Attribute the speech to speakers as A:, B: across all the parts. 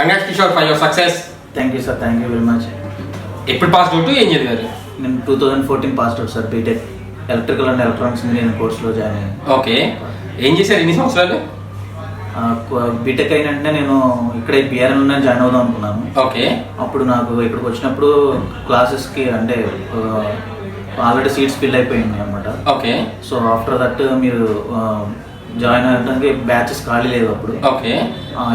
A: Congrats Kishore for your success
B: thank you sir thank you very much
A: ఎప్పుడు pass out ఏం చదివారు
B: నేను two thousand fourteen pass out sir BTech electrical and electronics engineering కోర్సులో join అయ్యాను.
A: Okay. ఏం చేశారు ఎన్ని సంవత్సరాలు?
B: బీటెక్ అయిన వెంటనే నేను ఇక్కడే బిఆర్ఎన్లోనే జాయిన్ అవుదాం అనుకున్నాను.
A: ఓకే.
B: అప్పుడు నాకు ఇక్కడికి వచ్చినప్పుడు క్లాసెస్కి అంటే ఆల్రెడీ సీట్స్ ఫిల్ అయిపోయింది అనమాట
A: ఓకే.
B: సో ఆఫ్టర్ దట్ మీరు జాయిన్ అవ్వడానికి బ్యాచెస్ ఖాళీ లేదు అప్పుడు.
A: ఓకే.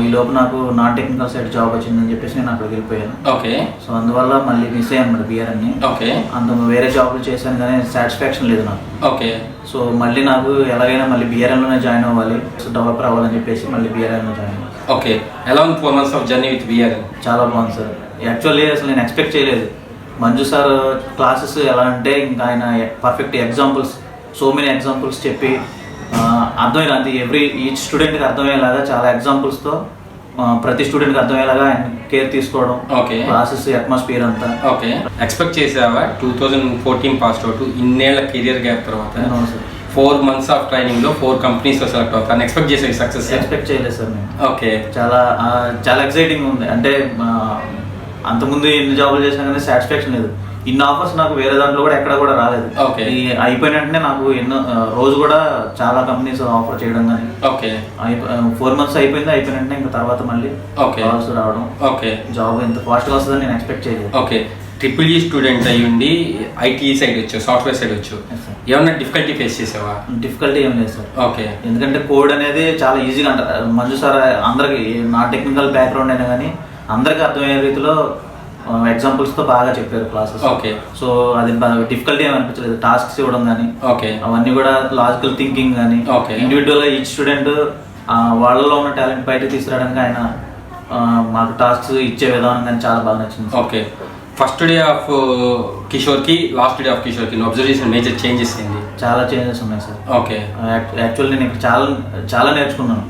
B: ఈ లోపు నాకు నాన్ టెక్నికల్ సైడ్ జాబ్ వచ్చిందని చెప్పేసి నేను అక్కడికి వెళ్ళిపోయాను.
A: ఓకే.
B: సో అందువల్ల మళ్ళీ మిస్ అయ్యాను అనమాట బిఆర్ఎన్ని
A: ఓకే.
B: అంత వేరే జాబ్లు చేశాను కానీ సాటిస్ఫాక్షన్ లేదు నాకు.
A: ఓకే.
B: సో మళ్ళీ నాకు ఎలాగైనా మళ్ళీ బిఆర్ఎన్లోనే జాయిన్ అవ్వాలి. సో డెవలపర్ అవ్వాలని చెప్పేసి మళ్ళీ బిఆర్ఎన్లో జాయిన్ అయ్యాను.
A: ఓకే. ఎలా ఉంది four months of journey with BR
B: చాలా బాగుంది సార్. యాక్చువల్లీ అసలు నేను ఎక్స్పెక్ట్ చేయలేదు. మంజు సార్ క్లాసెస్ ఎలా అంటే ఇంకా ఆయన perfect examples so many examples చెప్పి అర్థమయ్యేలా అంటే ఎవ్రీ ఈచ్ స్టూడెంట్కి అర్థమయ్యేలాగా చాలా ఎగ్జాంపుల్స్తో ప్రతి స్టూడెంట్కి అర్థమయ్యేలాగా ఆయన కేర్ తీసుకోవడం
A: Okay.
B: క్లాసెస్ అట్మాస్ఫియర్ అంతా.
A: ఓకే ఎక్స్పెక్ట్ చేసావా? Two thousand fourteen pass out ఇన్నేళ్ళ career gap తర్వాత.
B: అవును సార్.
A: ఫోర్ మంత్స్ ఆఫ్ ట్రైనింగ్లో ఫోర్ కంపెనీస్లో సెలెక్ట్ అవుతాను ఎక్స్పెక్ట్ చేసే సక్సెస్
B: ఎక్స్పెక్ట్ చేయలేదు సార్ నేను.
A: ఓకే
B: చాలా చాలా ఎక్సైటింగ్ ఉంది. అంటే అంతకుముందు ఎన్ని జాబులు చేసినా కానీ సాటిస్ఫాక్షన్ లేదు. ఇన్ని ఆఫర్స్ నాకు వేరే దాంట్లో కూడా ఎక్కడ కూడా రాలేదు. అయిపోయిన వెంటనే నాకు ఎన్నో రోజు కూడా చాలా కంపెనీస్ ఆఫర్ చేయడం కానీ
A: ఓకే.
B: ఫోర్ మంత్స్ అయిపోయింది అయిపోయిన వెంటనే ఇంకా తర్వాత మళ్ళీ. కాల్స్ రావడం.
A: ఓకే.
B: జాబ్ ఎంత ఫాస్ట్గా వస్తుందని నేను ఎక్స్పెక్ట్ చేయలేదు.
A: ఓకే. ట్రిపుల్ ఈ స్టూడెంట్ అయ్యి ఉండి ఐటీ సైడ్ వచ్చు సాఫ్ట్వేర్ సైడ్ వచ్చు. ఏమన్నా డిఫికల్టీ ఫేస్ చేసావా?
B: డిఫికల్టీ ఏం లేదు సార్
A: ఓకే.
B: ఎందుకంటే కోడ్ అనేది చాలా ఈజీగా అంటారు మంజు సార్ అందరికి నా టెక్నికల్ బ్యాక్గ్రౌండ్ అయినా కానీ అందరికీ అర్థమయ్యే రీతిలో ఎగ్జాంపుల్స్తో బాగా చెప్పారు క్లాసెస్
A: ఓకే
B: సో అది డిఫికల్టీ ఏమి అనిపించలేదు. టాస్క్స్ ఇవ్వడం కానీ
A: ఓకే
B: అవన్నీ కూడా లాజికల్ థింకింగ్ కానీ
A: Okay.
B: ఇండివిజువల్గా ఈచ్ స్టూడెంట్ వాళ్ళలో ఉన్న టాలెంట్ బయటకు తీసుకురావడానికి ఆయన మాకు టాస్క్స్ ఇచ్చే విధానం కానీ చాలా బాగా నచ్చింది.
A: ఓకే ఫస్ట్ డే ఆఫ్ కిషోర్కి లాస్ట్ డే ఆఫ్ కిషోర్కి అబ్జర్వ్ చేసిన మేజర్ చేంజెస్ ఏంది?
B: చాలా చేంజెస్ ఉన్నాయి సార్
A: ఓకే
B: యాక్చువల్లీ నేను చాలా చాలా నేర్చుకున్నాను.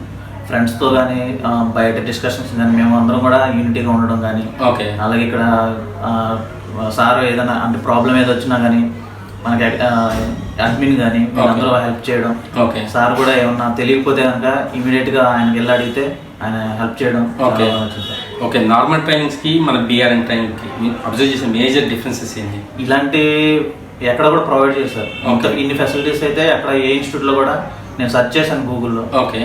B: ఫ్రెండ్స్తో కానీ బయట డిస్కషన్స్ కానీ మేము అందరం కూడా యూనిటీగా ఉండడం కానీ
A: ఓకే.
B: అలాగే ఇక్కడ సార్ ఏదైనా అంటే ప్రాబ్లం ఏదో వచ్చినా కానీ మనకి అడ్మిన్ కానీ అందరూ హెల్ప్ చేయడం.
A: ఓకే.
B: సార్ కూడా ఏమన్నా తెలియకపోతే కనుక ఇమీడియట్గా ఆయనకి వెళ్ళి అడిగితే ఆయన హెల్ప్ చేయడం సార్.
A: ఓకే. నార్మల్ ట్రైనింగ్స్కి మన బిఆర్ఎన్ ట్రైనింగ్కి అబ్జర్వ్ చేసిన మేజర్ డిఫరెన్సెస్ ఏంటి?
B: ఇలాంటి ఎక్కడ కూడా ప్రొవైడ్ చేశారు. ఇన్ని ఫెసిలిటీస్ అయితే అక్కడ ఏ ఇన్స్టిట్యూట్లో కూడా నేను సెర్చ్ చేశాను గూగుల్లో
A: ఓకే.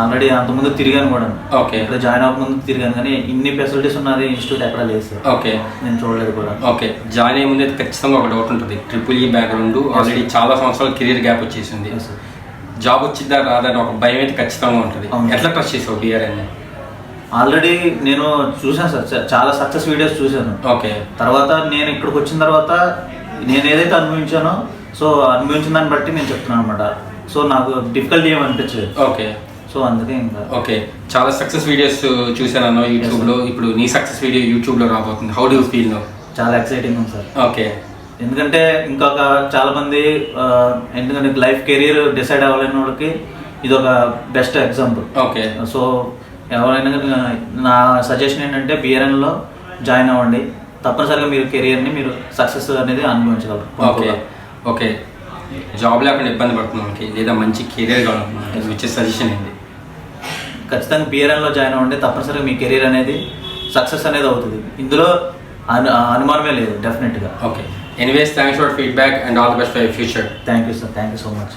B: ఆల్రెడీ అంతకుముందు తిరిగాను కూడా.
A: ఓకే.
B: ఇక్కడ జాయిన్ అవ్వకముందు తిరిగాను కానీ ఇన్ని ఫెసిలిటీస్ ఉన్నది ఇన్స్టిట్యూట్ ఎక్కడ లేదు సార్.
A: ఓకే.
B: నేను చూడలేదు కూడా.
A: ఓకే. జాయిన్ అయ్యే ముందు అయితే ఖచ్చితంగా ఒక డౌట్ ఉంటుంది. ట్రిపుల్ ఈ బ్యాక్గ్రౌండ్ ఆల్రెడీ చాలా సంవత్సరాలు కెరీర్ గ్యాప్ వచ్చేసింది. జాబ్ వచ్చిందా రాదా అని ఒక భయం అయితే ఖచ్చితంగా ఉంటుంది. ఎట్లా ట్రస్ట్ చేసావు బిఆర్ఎన్
B: ఆల్రెడీ నేను చూశాను సార్. చాలా సక్సెస్ వీడియోస్ చూశాను.
A: ఓకే.
B: తర్వాత నేను ఇక్కడికి వచ్చిన తర్వాత నేను ఏదైతే అనుభవించానో సో అనుభవించిన దాన్ని బట్టి నేను చెప్తున్నాను అనమాట సో నాకు డిఫికల్టీ ఏమి అనిపించలేదు.
A: ఓకే.
B: సో అందుకే ఇంకా
A: ఓకే. చాలా సక్సెస్ వీడియోస్ చూసాను యూట్యూబ్లో. ఇప్పుడు నీ సక్సెస్ వీడియో యూట్యూబ్లో రాబోతుంది. హౌ డూ ఫీల్ నో
B: చాలా ఎక్సైటింగ్ ఉంది సార్
A: ఓకే.
B: ఎందుకంటే ఇంకొక చాలా మంది ఎందుకంటే లైఫ్ కెరీర్ డిసైడ్ అవ్వలేని వాళ్ళకి ఇది ఒక బెస్ట్ ఎగ్జాంపుల్
A: ఓకే.
B: సో ఎవరైనా నా సజెషన్ ఏంటంటే బిఆర్ఎన్లో జాయిన్ అవ్వండి. తప్పనిసరిగా మీరు కెరియర్ని మీరు సక్సెస్ అనేది అనుభవించగలరు.
A: ఓకే. ఓకే. జాబ్ లేకుండా ఇబ్బంది పడుతున్నాం మనకి లేదా మంచి కెరీర్ కావాలి వచ్చే సజెషన్ ఏంటి?
B: ఖచ్చితంగా బిఆర్ఎన్లో జాయిన్ అవ్వండి తప్పనిసరిగా మీ కెరీర్ అనేది సక్సెస్ అనేది అవుతుంది. ఇందులో అను అనుమానమే లేదు డెఫినెట్గా
A: okay anyways thanks for feedback and all the best for future
B: thank you sir thank you so much